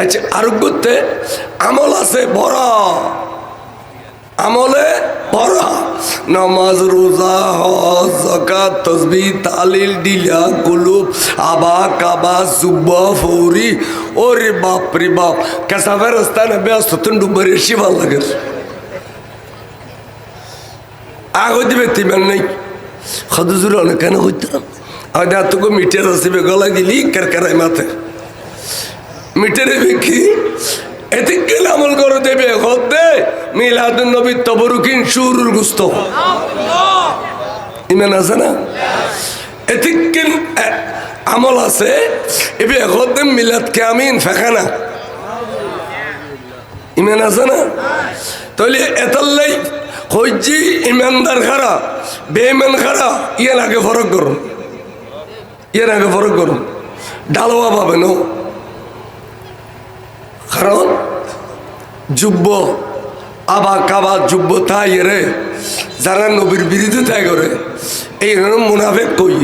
আচ্ছা আরোগ্যতে আমল আছে বড় আমলে বড় নামাজ, রোজা, হজ তসবি তালিল ডিলা কুলুব, আবা, কাবা, জুব্বা, ফৌরি। ওরে বাপ রে বাপ। কেসাফের রাস্তায় নেবে সতন ডুবার এসে ভালো লাগে। আগে দিবে তিমান নেই। খদুজুর অনেক কেন হইতাম আর তোকে মিটের আসবে গলা গিলি কেরকেরাই মাথে। মিটেরে বিকি এতে কেন আমল করে দেবে হতে মিলাদুন নবী তবরুকিন সুরুল গুস্ত। ইমান আছে না? এতে কেন আমল আছে। এবে হতে মিলাদ কামিন ফেখানা ইমান আছে না? তাহলে এতাল্লাই হইজি ইমানদার খারা বেইমান খারা, ইয়ার আগে ফরক করুন। ইয়ার আগে ফরক করুন। ডালোয়া পাবেন কারণ যুব্য আবা, কাবা যুব্য তাই রে যারা নবীর বিরুদ্ধে তাই করে, এই মুনাফেক কই?